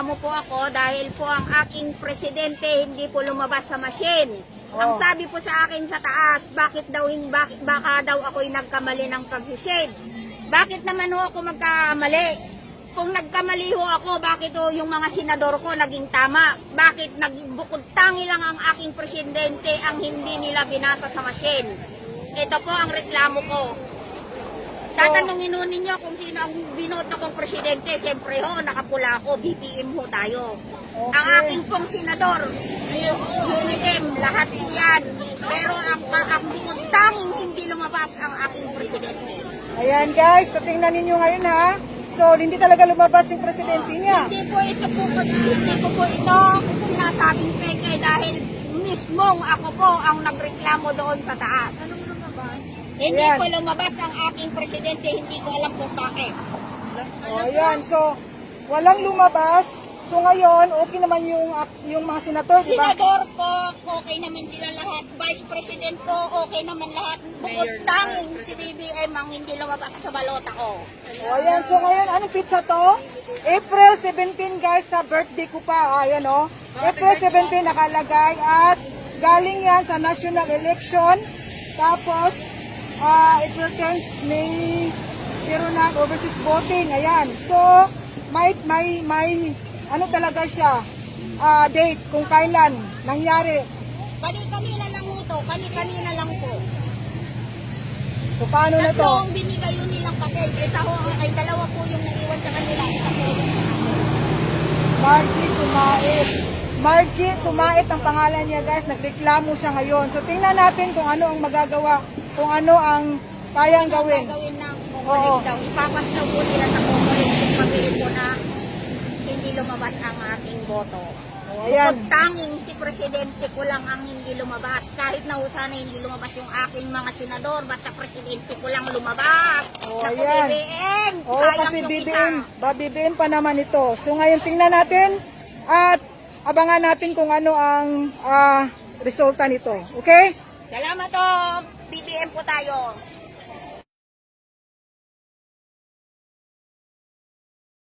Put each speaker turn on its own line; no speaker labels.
nagreklamo po ako dahil po ang aking presidente hindi po lumabas sa machine. Ang
Oh.
sabi po sa akin sa taas, bakit daw bakit baka daw ako'y nagkamali ng pag-shade? Bakit naman ho ako magkamali? Kung nagkamali ho ako, bakit ho yung mga senador ko naging tama? Bakit nagbukod tangi lang ang aking presidente ang hindi nila binasa sa machine? Ito po ang reklamo ko. Tatanungin ho ninyo kung sino ang binoto kong presidente. Siyempre ho, nakapula ako, BPM ho tayo. Ang aking pong senador, Unitem, lahat po yan. Pero ang, ang tanging hindi lumabas ang aking presidente.
Ayan guys, so tingnan ninyo ngayon ha. So, hindi talaga lumabas yung presidente niya.
Hindi po ito po, hindi ko po ito sinasabing peke dahil mismong ako po ang nagreklamo doon sa taas. Hindi
Ayan.
po lumabas ang aking presidente, hindi ko alam kung bakit.
O, ayan. So, walang lumabas. So, ngayon, okay naman yung, yung mga senator, di ba?
Senador ko, okay naman sila lahat. Vice President ko, okay naman lahat. Bukod tanging si BBM ang hindi lumabas sa balota ko.
O, ayan. So, ngayon, anong pizza to? April 17, guys, sa birthday ko pa. Ayan, o. April 17 nakalagay at galing yan sa national election. Tapos, ah April 10, May zero na overseas voting. Ayan. So, may, may, may, ano talaga siya, ah date kung kailan nangyari.
Kani-kanina lang po to, kani-kanina lang po.
So, paano na to?
Tatlo ang binigay yun nilang papel. Isa ho, ay dalawa po yung naiwan sa kanila. Isa po yung
Margie Sumait. Margie Sumait ang pangalan niya guys, nagreklamo siya ngayon. So tingnan natin kung ano ang magagawa, kung ano ang kayang gawin.
gagawin ng. Comelec daw. Ipapas daw po nila sa Comelec kung pagpili ko na hindi lumabas ang aking boto.
O, ayan.
Bukod tanging si Presidente ko lang ang hindi lumabas. Kahit na sana hindi lumabas yung aking mga senador, basta Presidente ko lang lumabas.
O,
sa
ayan.
BBM.
Oo,
Sayang
kasi
yung
BBM,
isa.
ba BBM pa naman ito. So ngayon tingnan natin at abangan natin kung ano ang ah, resulta nito. Okay?
Salamat po. BBM po tayo.